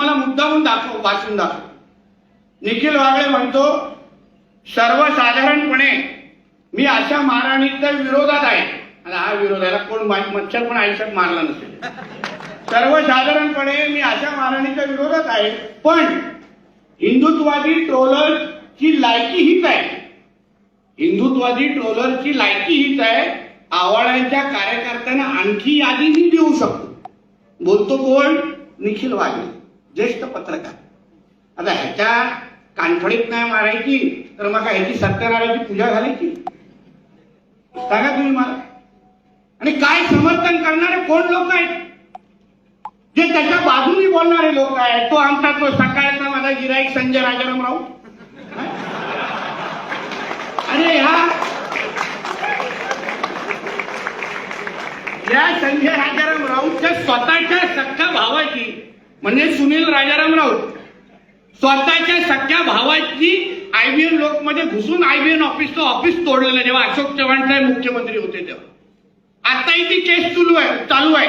तुम्हाला मुद्दाहून दाखव वाचून दाखव. निखिल वागळे म्हणतो सर्वसाधारणपणे मी अशा मारहाणीच्या विरोधात आहे. आणि हा विरोध कोण मच्छर पण आयुष्यात मारला नसेल. सर्वसाधारणपणे मी अशा मारहाणीच्या विरोधात आहे पण हिंदुत्वादी ट्रोलरची लायकी हीच आहे. हिंदुत्वादी ट्रोलरची लायकी हीच आहे आव्हाडांच्या कार्यकर्त्यांना आणखी यादी मी देऊ शकतो. बोलतो कोण? निखिल वाघे ज्येष्ठ पत्रकार. आता ह्याच्या कानफडीत नाही मारायची तर मग ह्याची सत्यनारायणाची पूजा घालायची? सांगा तुम्ही मला. आणि काय समर्थन करणारे कोण लोक आहेत? जे त्याच्या बाजूनी बोलणारे लोक आहेत तो आमचा तो सकाळचा माझा गिराईक संजय राजाराम राऊत. अरे ह्या या संजय राजाराम राऊतच्या स्वतःच्या सख्या भावाची म्हणजे राजाराम राऊत. स्वतःच्या सख्या भावाची आयबीएन लोकमध्ये घुसून आयबीएन ऑफिसचं ऑफिस तोडलेलं जेव्हा अशोक चव्हाण साहेब मुख्यमंत्री होते तेव्हा. आताही ती केस चालू आहे चालू आहे.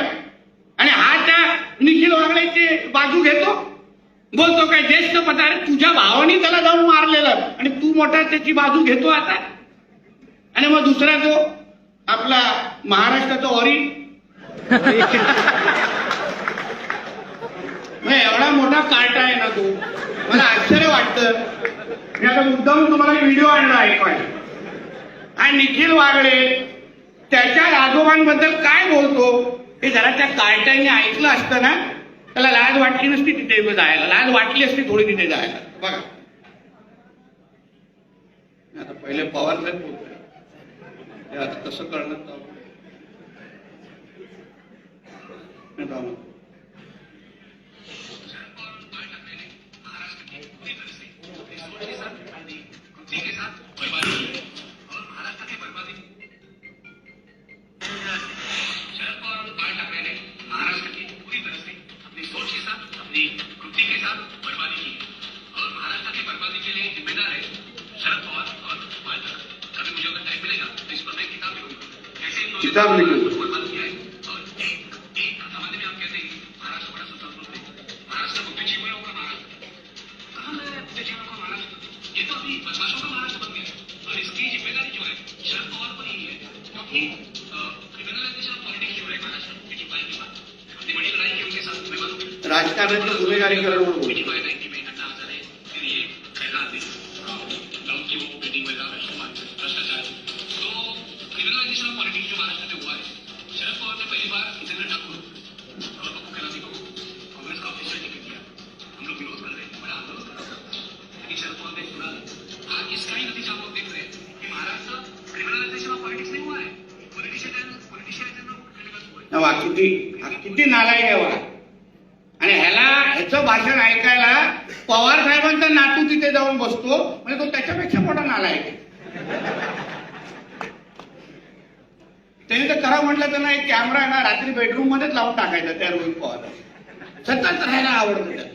आणि हा त्या निखिल वागळेची बाजू घेतो. बोलतो काय ज्येष्ठ पदार तुझ्या भावाने त्याला जाऊन मारलेलं. आणि तू मोठा त्याची बाजू घेतो आता. आणि मग दुसरा जो आपला महाराष्ट्राचा ऑरी मग एवढा मोठा कार्ट आहे ना तो. मला आश्चर्य वाटत. मी आता मुद्दाम तुम्हाला व्हिडिओ आणला ऐकवायला आणि निखिल वागळे त्याच्या आजोबांबद्दल काय बोलतो हे जरा त्या कार्ट्यांनी ऐकलं असतं ना त्याला लाज वाटली नसती तिथे जायला. लाज वाटली असती थोडी तिथे जायला. बघा. आता पहिले पवार साहेब बोलतोय. आता कसं करणार कैसे इन क्रिमिनलाइजेशन ऑफ पॉलिटिक्स जो महाराष्ट्र में हुआ है शरद पवार ने पहली बार जितेंद्र ठाकुर. और पप्पू को कांग्रेस का ऑफिशियल टिकट दिया हम लोग विरोध कर रहे हैं बड़ा आंदोलन कर रहे हैं लेकिन शरद पवार ने सुना आज इसका ही नतीजा हम लोग देख रहे हैं कि महाराष्ट्र क्रिमिनलाइजेशन ऑफ पॉलिटिक्स नहीं हुआ है पॉलिटिशियन पॉलिटिशियन किती किती नालायक आहे वा आणि ह्याला ह्याचं भाषण ऐकायला पवार साहेबांचा नातू तिथे जाऊन बसतो. म्हणजे तो त्याच्यापेक्षा मोठा नालायक आहे त्यांनी तर करा म्हटलं तर ना एक कॅमेरा आहे ना रात्री बेडरूम मध्येच लावून टाकायचा त्या रोहित पवार सतत राहायला आवडतं त्याला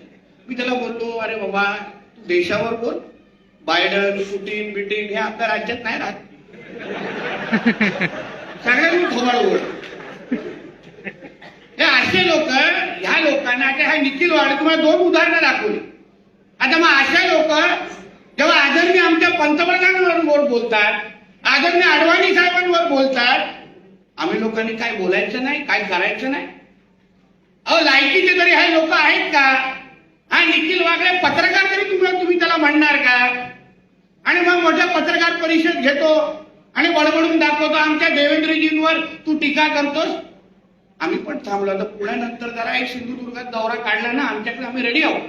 मी त्याला बोललो अरे बाबा तू देशावर बोल. बायडन पुटीन बिटिन हे आपल्या राज्यात नाही राहत. सगळ्यांनी थोबाड बोल हे असे लोक ह्या लोकांना आता ह्या निखिल वाढ तुम्हाला दोन उदाहरणं दाखवली. आता मग अशा लोक जेव्हा आदरणीय आमच्या पंतप्रधानांवर बोलतात आदरणीय अडवाणी साहेबांवर बोलतात आम्ही लोकांनी काय बोलायचं नाही काय करायचं नाही? अहो लायकीचे तरी हे लोक आहेत का? हा निखिल वागळे पत्रकार तरी तुम्ही तुम्ही त्याला म्हणणार का? आणि मग मोठ्या पत्रकार परिषद घेतो आणि बडबडून दाखवतो आमच्या देवेंद्रजींवर तू टीका करतोस. आम्ही पण थांबलो. आता पुण्यानंतर जरा एक सिंधुदुर्गात दौरा काढला ना आमच्याकडे आम्ही रेडी आहोत.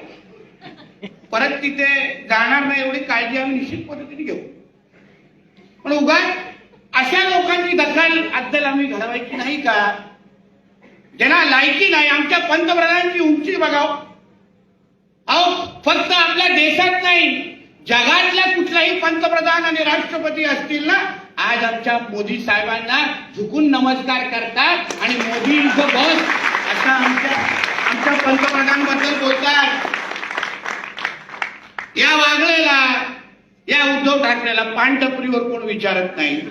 परत तिथे जाणार नाही एवढी काळजी आम्ही निश्चित पद्धतीने घेऊ. पण उगा अशा लोकांची दखल अद्दल आम्ही घडवायची नाही का? ज्यांना लायकी नाही आमच्या पंतप्रधानांची उंची बघाव अहो फक्त आपल्या देशात नाही जगातल्या कुठलाही पंतप्रधान आणि राष्ट्रपती असतील ना आज आमच्या मोदी साहेबांना झुकून नमस्कार करतात आणि मोदी इथं बस असं आमच्या आमच्या पंतप्रधानांबद्दल बोलतात. या वागळेला या उद्धव ठाकरेला पानटपरीवर कोण विचारत नाही?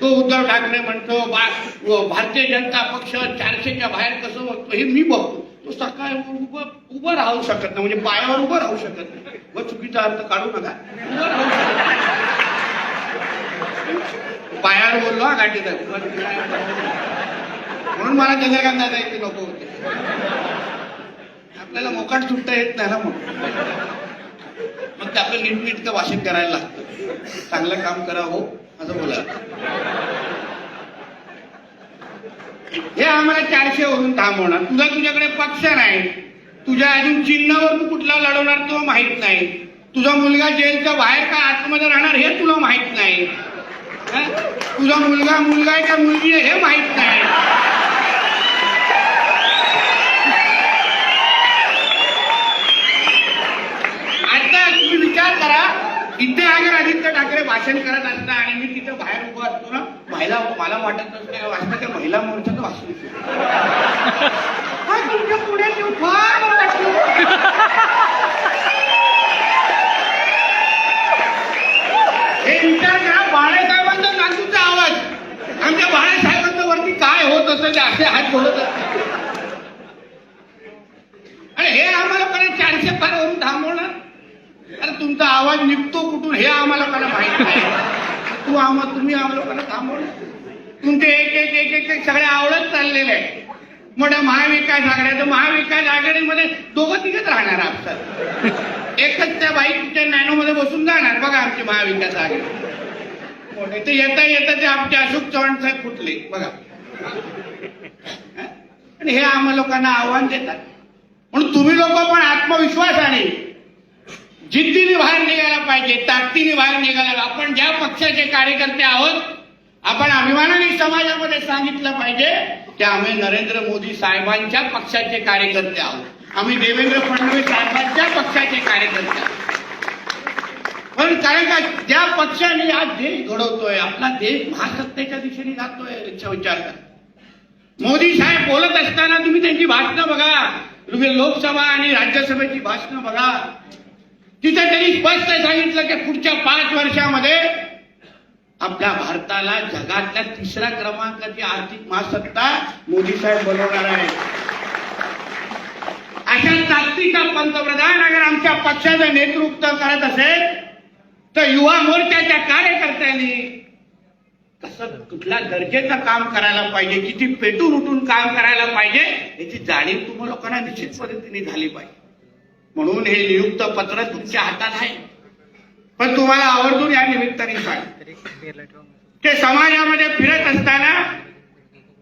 तो उद्धव ठाकरे म्हणतो बा- भारतीय जनता पक्ष चारशेच्या बाहेर कसं बघतो? हे मी बघतो. तो सकाळी उभं उभं राहू शकत नाही म्हणजे पायावर उभं राहू शकत नाही. व चुकीचा अर्थ काढू नका. उभं राहू शकत पायावर बोललो हा गाठीचा म्हणून मला चंद्रकांत जायचे नको होते. आपल्याला मोकाट सुटता येत नाही ना म्हणून मग ते आपलं नीटनीटकं भाषण करायला लागतं. चांगलं काम करा हो असं बोला हे आम्हाला चारशे वरून थांबवणार तुझा तुझ्याकडे पक्ष नाही. तुझ्या अजून चिन्हावर तू कुठला लढवणार तो माहीत नाही. तुझा मुलगा जेलच्या बाहेर का आतमध्ये राहणार हे तुला माहीत नाही. तुझा मुलगा मुलगा आहे का मुलगी आहे हे माहीत नाही आता तुम्ही विचार करा तिथे अगर आदित्य ठाकरे भाषण करत असता आणि मी तिथे बाहेर उभा असतो ना महिला मला वाटत नसतं वाटतं त्या महिला मोर्चाचं भाषण हा, तुमच्यापुढे येऊन फार मला वाटलं. हे विचार करा बाळासाहेबांचा नातूचा आवाज आमच्या बाळासाहेबांच्या वरती काय होत असं ते असे हात जोडत असतात. आणि हे आम्हाला परत चारशे फार वरून थांबवणार अरे तुमचा आवाज निघतो कुठून हे आम्हाला लोकांना माहीत नाही तू आम्हाला तुम्ही आम्हाला लोकांना थांबवणार तुमचे एक एक एक एक एक सगळे आवडत चाललेले आहे मोठ्या महाविकास आघाड्याचं महाविकास आघाडीमध्ये दोघं तिघच राहणार आपसात एकच त्या बाईकच्या नॅनोमध्ये बसून जाणार बघा आमची महाविकास आघाडी. मोठे ते येता येता ते आमचे अशोक चव्हाण साहेब फुटले बघा. आणि हे आम्हा लोकांना आव्हान देतात. म्हणून तुम्ही लोक पण आत्मविश्वासाने जिद्दीने बाहेर निघायला पाहिजे ताकदीने बाहेर निघायला आपण ज्या पक्षाचे कार्यकर्ते आहोत आपण अभिमानाने समाजामध्ये सांगितलं पाहिजे की आम्ही नरेंद्र मोदी साहेबांच्या पक्षाचे कार्यकर्ते आहोत. आम्ही देवेंद्र फडणवीस साहेबांच्या पक्षाचे कार्यकर्ते आहोत. पण कारण का ज्या पक्षाने आज देश घडवतोय आपला देश महासत्तेच्या दिशेने जातोय याचा विचार करा. मोदी साहेब बोलत असताना तुम्ही त्यांची भाषणं बघा. तुम्ही लोकसभा आणि राज्यसभेची भाषणं बघा. तिथे त्यांनी स्पष्ट सांगितलं की पुढच्या पाच वर्षामध्ये आपल्या भारताला जगातल्या तिसऱ्या क्रमांकाची आर्थिक महासत्ता मोदी साहेब बनवणार आहे अशा ताकदीचा पंतप्रधान अगर आमच्या पक्षाचं नेतृत्व करत असेल तर युवा मोर्चाच्या कार्यकर्त्यांनी कसं कुठल्या दर्जेचं काम करायला पाहिजे किती पेटून उठून काम करायला पाहिजे याची जाणीव तुम्हा लोकांना निश्चित पद्धतीने झाली पाहिजे. म्हणून हे नियुक्त पत्र तुमच्या हातात आहे. पण तुम्हाला आवर्जून या निमित्ताने सांग ते समाजामध्ये फिरत असताना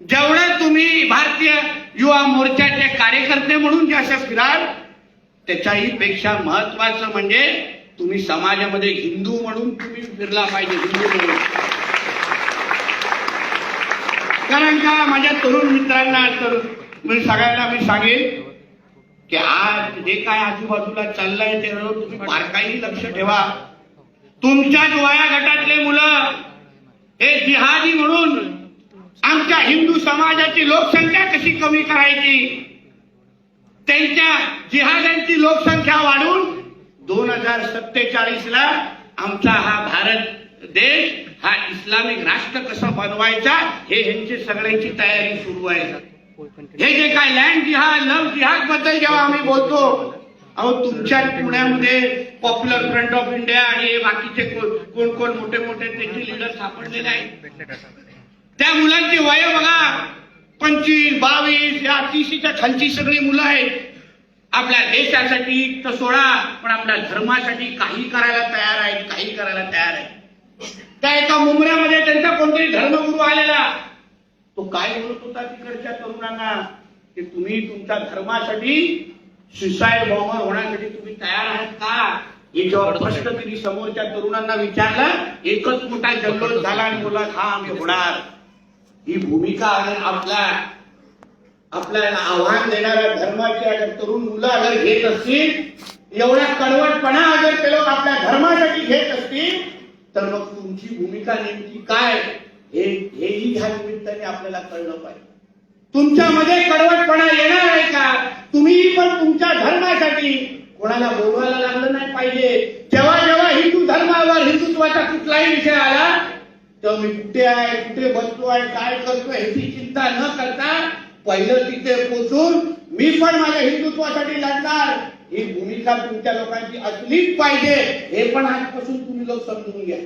जेवढं तुम्ही भारतीय युवा मोर्चाचे कार्यकर्ते म्हणून जसं फिराल त्याच्याही पेक्षा महत्वाचं म्हणजे तुम्ही समाजामध्ये हिंदू म्हणून तुम्ही फिरला पाहिजे हिंदू म्हणून. कारण का? माझ्या तरुण मित्रांना तरुण सगळ्यांना मी सांगेन की आज जे काय आजूबाजूला चाललंय ते तुम्ही बारकाईने लक्ष ठेवा. तुमच्याच वया गटातले मुलं हे जिहादी म्हणून आमच्या हिंदू समाजाची लोकसंख्या कशी कमी करायची? त्यांच्या जिहाद्यांची लोकसंख्या वाढून दोन हजार सत्तेचाळीस ला आमचा हा भारत देश हा इस्लामिक राष्ट्र कसा बनवायचा हे ह्यांची सगळ्यांची तयारी सुरू आहे. हे जे काय लँड जिहाद लव जिहादबद्दल जेव्हा आम्ही बोलतो अहो तुमच्या पुण्यामध्ये पॉप्युलर फ्रंट ऑफ इंडिया आणि बाकीचे कोण कोण मोठे मोठे त्यांचे लिडर सापडलेले आहेत. त्या मुलांची वय बघा. पंचवीस बावीस या तीसच्या खालची सगळी मुलं आहेत. आपल्या देशासाठी तर सोडा पण आपल्या धर्मासाठी काही करायला तयार आहेत काही करायला तयार आहेत. त्या एका मुंबऱ्यामध्ये त्यांचा कोणतरी धर्मगुरू आलेला. तो काय बोलत होता तिकडच्या तरुणांना? की तुम्ही तुमच्या धर्मासाठी सुसाईड बॉम्बर होण्यासाठी तुम्ही तयार आहात का? जेव्हा प्रश्न तिने समोरच्या तरुणांना विचारलं. एकच मोठा जल्लोष झाला आणि बोला हा आम्ही होणार. ही भूमिका अगर आपल्या आपल्याला आव्हान देणाऱ्या धर्माची अगर तरुण मुलं अगर घेत असतील एवढा कडवटपणा अगर ते लोक आपल्या धर्मासाठी घेत असतील तर मग तुमची भूमिका नेमकी काय? हे हेही ह्या निमित्ताने आपल्याला कळलं पाहिजे. तुमच्यामध्ये कडवटपणा येणार आहे का? तुम्ही पण तुमच्या धर्मासाठी कोणाला बोलवायला लागलं नाही पाहिजे. जेव्हा जेव्हा हिंदू धर्मावर हिंदुत्वाचा कुठलाही विषय आला तर मी कुठे आहे कुठे बसतो आहे काय करतो ह्याची चिंता न करता पहिलं तिथे पोचून मी पण माझ्या हिंदुत्वासाठी लढणार. ही भूमिका तुमच्या लोकांची असलीच पाहिजे हे पण आजपासून तुम्ही लोक समजून घ्या.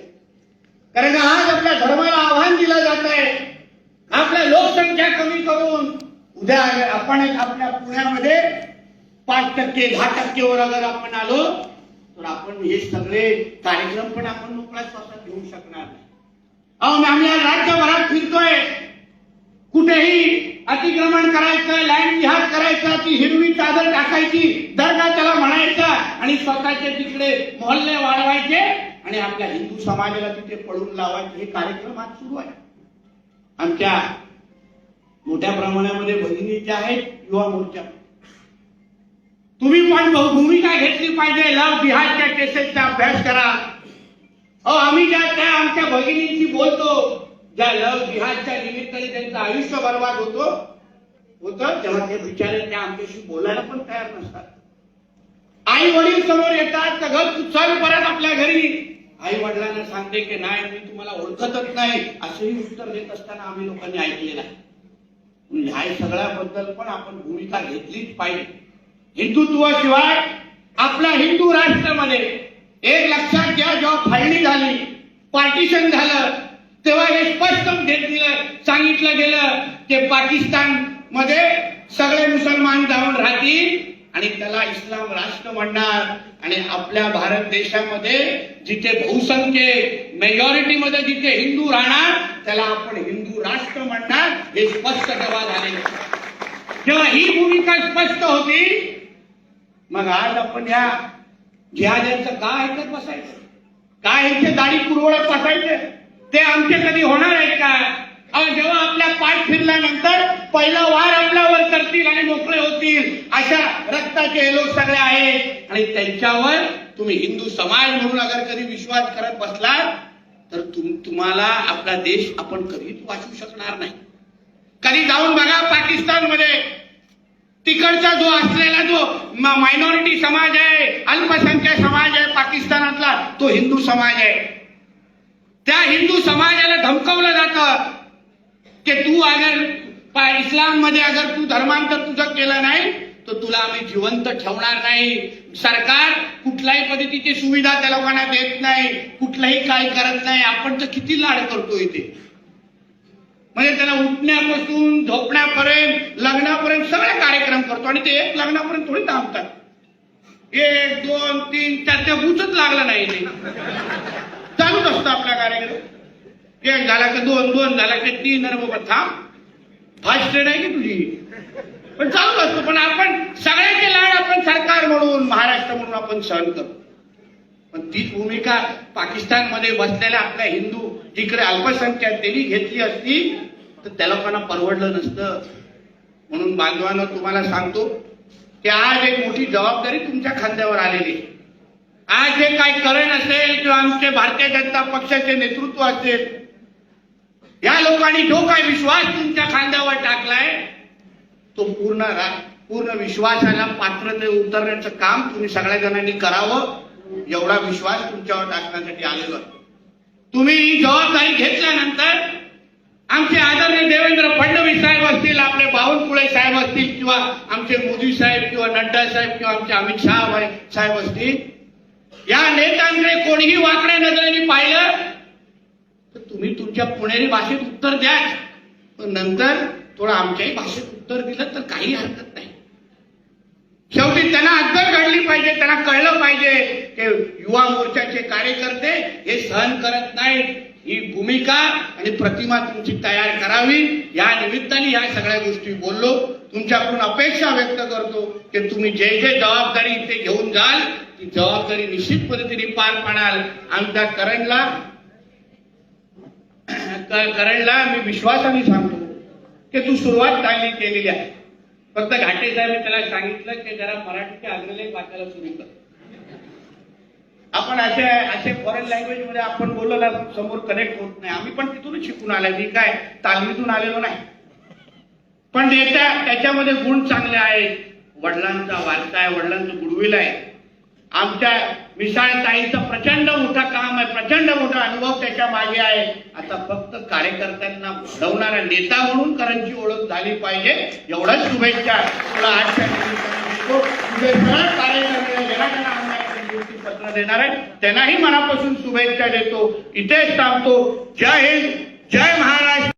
कारण का आज आपल्या धर्माला आव्हान दिलं जात आहे आपल्या लोकसंख्या कमी करून उद्या आपण एक आपल्या पुण्यामध्ये पाच टक्के दहा टक्केवर अगर आपण आलो तर आपण हे सगळे कार्यक्रम पण आपण मोकळ्या स्वतः घेऊ शकणार नाही. अहो आम्ही आज राज्यभरात फिरतोय. कुठेही अतिक्रमण करायचं लँड जिहाद करायचा ती हिरवी चादर टाकायची दर्गा त्याला म्हणायचा आणि स्वतःचे तिकडे मोहल्ले वाढवायचे आणि आपल्या हिंदू समाजाला तिथे पळून लावायचे. हे कार्यक्रम आज सुरू आहे. आमच्या मोठ्या प्रमाणामध्ये भगिनी ज्या आहेत युवा मोर्चा. तुम्ही पण भूमिका घेतली पाहिजे. लव बिहारच्या केसेसचा अभ्यास करा. अहो आम्ही ज्या त्या आमच्या भगिनींशी बोलतो ज्या लव बिहारच्या निमित्ताने त्यांचं आयुष्य बर्बाद होतो होतं तेव्हा ते बिचारे त्या आमच्याशी बोलायला पण तयार नसतात. आई वडील समोर येतात तर घर चल परत आपल्या घरी. आई वडिलांना सांगते की नाही मी तुम्हाला ओळखतच नाही. असंही उत्तर देत असताना आम्ही लोकांनी ऐकलेलं आहे. ह्या सगळ्याबद्दल पण आपण भूमिका घेतलीच पाहिजे. हिंदुत्वाशिवाय आपल्या हिंदू राष्ट्रामध्ये एक लक्षात घ्या जेव्हा फाळणी झाली पार्टिशन झालं तेव्हा हे स्पष्ट घेतलं सांगितलं गेलं की पाकिस्तानमध्ये सगळे मुसलमान जाऊन राहतील आणि त्याला इस्लाम राष्ट्र म्हणणार. आणि आपल्या भारत देशामध्ये जिथे बहुसंख्य मेजॉरिटी मध्ये जिथे हिंदू राहणार त्याला आपण हिंदू राष्ट्र म्हणणार हे स्पष्ट तेव्हा झालेलं जेव्हा ही भूमिका स्पष्ट होती मग आज आपण या जिहाद्यांचं का ऐकत बसायचं? काय यांचे दाढी पुरवळत बसायचे? ते आमचे कधी होणार आहेत का? जेव्हा आपल्या पाठ फिरल्यानंतर पहिला वार आपल्यावर करतील आणि मोकळे होतील अशा रक्ताचे हे लोक सगळे आहेत. आणि त्यांच्यावर तुम्ही हिंदू समाज म्हणून अगर कधी विश्वास करत बसला तर तुम तुम्हाला आपला देश आपण कधीच वाचू शकणार नाही. कधी जाऊन बघा पाकिस्तानमध्ये. तिकडचा जो असलेला जो मायनॉरिटी समाज आहे अल्पसंख्याक समाज आहे पाकिस्तानातला तो हिंदू समाज आहे. त्या हिंदू समाजाला धमकवलं जातं की तू अगर इस्लाममध्ये अगर तू धर्मांतर तुझं केलं नाही तर तुला आम्ही जिवंत ठेवणार नाही. सरकार कुठल्याही पद्धतीची सुविधा त्या लोकांना देत नाही. कुठलाही काय करत नाही. आपण तर किती लाड करतो इथे. म्हणजे त्याला उठण्यापासून झोपण्यापर्यंत लग्नापर्यंत सगळे कार्यक्रम करतो आणि ते एक लग्नापर्यंत थोडी थांबतात. एक दोन तीन चार त्या बुचच लागला नाही चालूच असतो आपला कार्यक्रम. एक झाला का दोन दोन झाला का तीन अरे बाबा थांब. फास्ट ट्रेड आहे की तुझी? पण चालू असतो. पण आपण सगळ्यांचे लाड आपण सरकार म्हणून महाराष्ट्र म्हणून आपण सहन करतो. पण तीच भूमिका पाकिस्तानमध्ये बसलेल्या आपल्या हिंदू जिकडे अल्पसंख्याक त्यांनी घेतली असती तर त्या लोकांना परवडलं नसतं. म्हणून बांधवानं तुम्हाला सांगतो की आज एक मोठी जबाबदारी तुमच्या खांद्यावर आलेली आज जे काय करण असेल किंवा आमचे भारतीय जनता पक्षाचे नेतृत्व असेल या लोकांनी जो काय विश्वास तुमच्या खांद्यावर टाकलाय तो पूर्ण पूर्ण विश्वासाला पात्रते उतरण्याचं काम तुम्ही सगळ्या जणांनी करावं एवढा विश्वास तुमच्यावर टाकण्यासाठी आलेलो तुम्ही ही जबाबदारी घेतल्यानंतर आमचे आदरणीय देवेंद्र फडणवीस साहेब असतील आपले बावनकुळे साहेब असतील किंवा आमचे मोदी साहेब किंवा नड्डा साहेब किंवा आमचे अमित शहा साहेब असतील या नेत्यांकडे कोणीही वाकड्या नजरेने पाहिलं तर तुम्ही तुमच्या पुणेरी भाषेत उत्तर द्या पण नंतर थोडं आमच्याही भाषेत उत्तर दिलं तर काही हरकत नाही. शेवटी त्यांना अद्दल घडली पाहिजे त्यांना कळलं पाहिजे की युवा मोर्चाचे कार्यकर्ते हे सहन करत नाहीत. ही भूमिका आणि प्रतिमा तुमची तयार करावी. या निमित्ताने या सगळ्या गोष्टी बोललो. तुमच्याकडून अपेक्षा व्यक्त करतो की तुम्ही जे जे जबाबदारी इथे घेऊन जाल ती जबाबदारी निश्चित पद्धतीने पार पाडाल. आमच्या करणला क- करणला मी विश्वासाने सांगतो. की तू सुरुवात चांगली केलेली आहे. फक्त घाटे साहेब त्याला सांगितलं की जरा मराठीचे अग्रलेख वाचायला सुरू कर. आपण असे असे फॉरेन लँग्वेजमध्ये आपण बोललो समोर कनेक्ट होत नाही. आम्ही पण तिथूनच शिकून आलोय. मी काय तालमीतून आलेलो नाही. पण त्याच्या त्याच्यामध्ये गुण चांगले आहेत. वडिलांचा वारसा आहे वडिलांचं गुडविल आहे. आमच्या मिसाळ ताईचं प्रचंड मोठं काम आहे प्रचंड मोठा अनुभव त्याच्यामागे आहे. आता फक्त कार्यकर्त्यांना घडवणारा नेता म्हणून करांची ओळख झाली पाहिजे. एवढंच शुभेच्छा. तुला आजच्या पत्र देणार आहे त्यांनाही मनापासून शुभेच्छा देतो. इथेच थांबतो. जय हिंद. जय महाराज